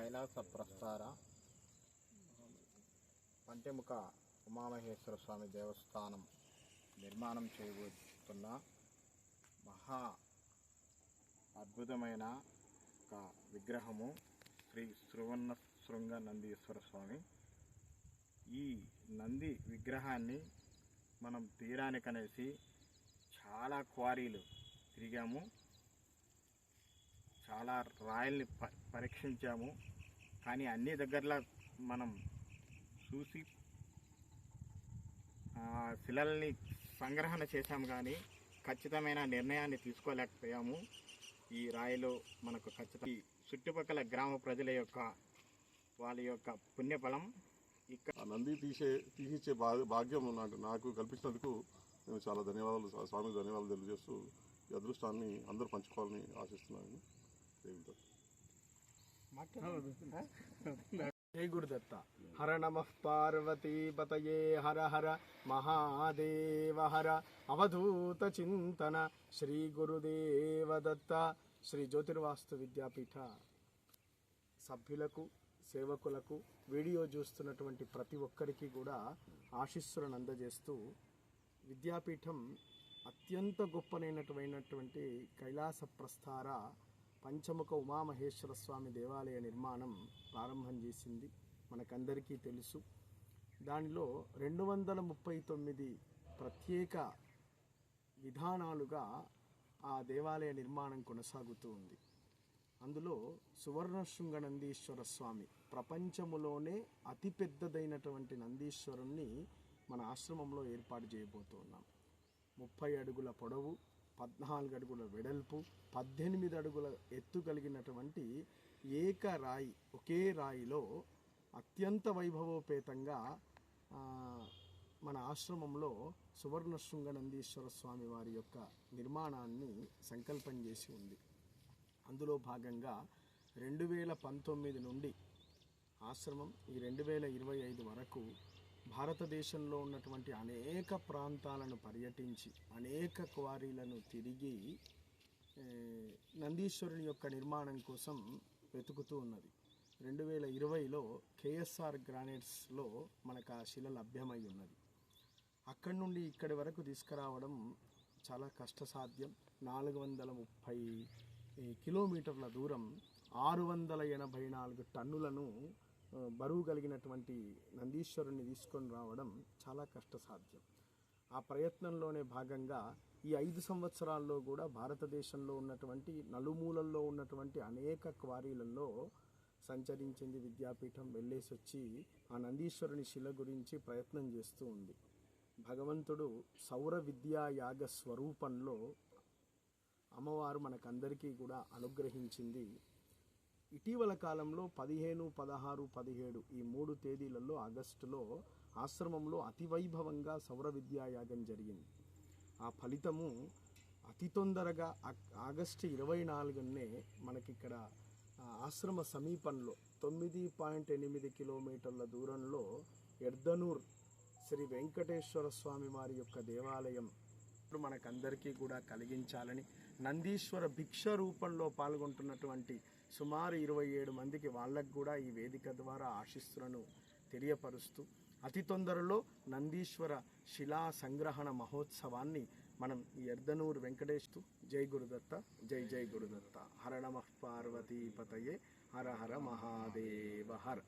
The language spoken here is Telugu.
కైలాస ప్రస్తార పంటెముక ఉమామహేశ్వర స్వామి దేవస్థానం నిర్మాణం చేయబోతున్న మహా అద్భుతమైన ఒక విగ్రహము శ్రీ శృవన్న శృంగ నందీశ్వర స్వామి. ఈ నంది విగ్రహాన్ని మనం తీరానికనేసి చాలా క్వారీలు తిరిగాము. చాలా రాయల్ని ప పరీక్షించాము. కానీ అన్ని దగ్గరలో మనం చూసి శిలల్ని సంగ్రహణ చేశాము కానీ ఖచ్చితమైన నిర్ణయాన్ని తీసుకోలేకపోయాము. ఈ రాయిలో మనకు ఖచ్చితంగా చుట్టుపక్కల గ్రామ ప్రజల యొక్క వాళ్ళ యొక్క పుణ్యఫలం ఇక్కడ నంది తీసే తీసిచ్చే భాగ్యం నాకు నాకు కల్పించినందుకు నేను చాలా ధన్యవాదాలు స్వామి స్వామికి ధన్యవాదాలు తెలియజేస్తూ ఈ అదృష్టాన్ని అందరూ పంచుకోవాలని ఆశిస్తున్నాను. దేవితో జై గురుదత్త. హర నమ పార్వతీపతయే హర హర మహాదేవ హర అవధూత చింతన. శ్రీ గురుదేవదత్త శ్రీ జ్యోతిర్వాస్తు విద్యాపీఠ సభ్యులకు సేవకులకు వీడియో చూస్తున్నటువంటి ప్రతి ఒక్కరికి కూడా ఆశీస్సులను అందజేస్తూ విద్యాపీఠం అత్యంత గొప్పనైనటువంటి కైలాస ప్రస్థార పంచముఖ ఉమామహేశ్వర స్వామి దేవాలయ నిర్మాణం ప్రారంభం చేసింది. మనకందరికీ తెలుసు. దానిలో రెండు వందల ముప్పై తొమ్మిది ప్రత్యేక విధానాలుగా ఆ దేవాలయ నిర్మాణం కొనసాగుతూ ఉంది. అందులో సువర్ణశృంగ నందీశ్వర స్వామి ప్రపంచములోనే అతిపెద్దదైనటువంటి నందీశ్వరుణ్ణి మన ఆశ్రమంలో ఏర్పాటు చేయబోతున్నాం. ముప్పై అడుగుల పొడవు పద్నాలుగు అడుగుల వెడల్పు పద్దెనిమిది అడుగుల ఎత్తు కలిగినటువంటి ఏక రాయి ఒకే రాయిలో అత్యంత వైభవోపేతంగా మన ఆశ్రమంలో సువర్ణ నందీశ్వర స్వామి వారి యొక్క నిర్మాణాన్ని సంకల్పం చేసి ఉంది. అందులో భాగంగా రెండు వేల పంతొమ్మిది నుండి ఆశ్రమం ఈ రెండు వేల ఇరవై ఐదు వరకు భారతదేశంలో ఉన్నటువంటి అనేక ప్రాంతాలను పర్యటించి అనేక క్వారీలను తిరిగి నందీశ్వరుని యొక్క నిర్మాణం కోసం వెతుకుతూ ఉన్నది. రెండు వేల ఇరవైలో కేఎస్ఆర్ గ్రానైట్స్లో మనకు ఆ శిల లభ్యమై ఉన్నది. అక్కడి నుండి ఇక్కడి వరకు తీసుకురావడం చాలా కష్టసాధ్యం. నాలుగు వందల ముప్పై కిలోమీటర్ల దూరం ఆరు వందల ఎనభై నాలుగు టన్నులను బరువు కలిగినటువంటి నందీశ్వరుని తీసుకొని రావడం చాలా కష్టసాధ్యం. ఆ ప్రయత్నంలోనే భాగంగా ఈ ఐదు సంవత్సరాల్లో కూడా భారతదేశంలో ఉన్నటువంటి నలుమూలల్లో ఉన్నటువంటి అనేక క్వారీలలో సంచరించింది విద్యాపీఠం వెళ్ళేసి వచ్చి ఆ నందీశ్వరుని శిల గురించి ప్రయత్నం చేస్తూ ఉంది. భగవంతుడు సౌర విద్యా యాగ స్వరూపంలో అమ్మవారు మనకందరికీ కూడా అనుగ్రహించింది ఇటీవల కాలంలో పదిహేను పదహారు పదిహేడు ఈ మూడు తేదీలలో ఆగస్టులో ఆశ్రమంలో అతివైభవంగా సౌర విద్యాయాగం జరిగింది. ఆ ఫలితము అతి తొందరగా ఆగస్టు ఇరవై నాలుగునే మనకిక్కడ ఆశ్రమ సమీపంలో తొమ్మిది పాయింట్ ఎనిమిది కిలోమీటర్ల దూరంలో ఎర్దనూర్ శ్రీ వెంకటేశ్వర స్వామి వారి యొక్క దేవాలయం ఇప్పుడు మనకందరికీ కూడా కలిగించాలని నందీశ్వర భిక్ష రూపంలో పాల్గొంటున్నటువంటి సుమారు ఇరవై ఏడు మందికి వాళ్ళకు కూడా ఈ వేదిక ద్వారా ఆశిస్సులను తెలియపరుస్తూ అతి తొందరలో నందీశ్వర శిలా సంగ్రహణ మహోత్సవాన్ని మనం ఎర్దనూరు వెంకటేశ్తు జై గురుదత్త జై జై గురుదత్త. హర నమ పార్వతీపతయే హర హర మహాదేవ హర.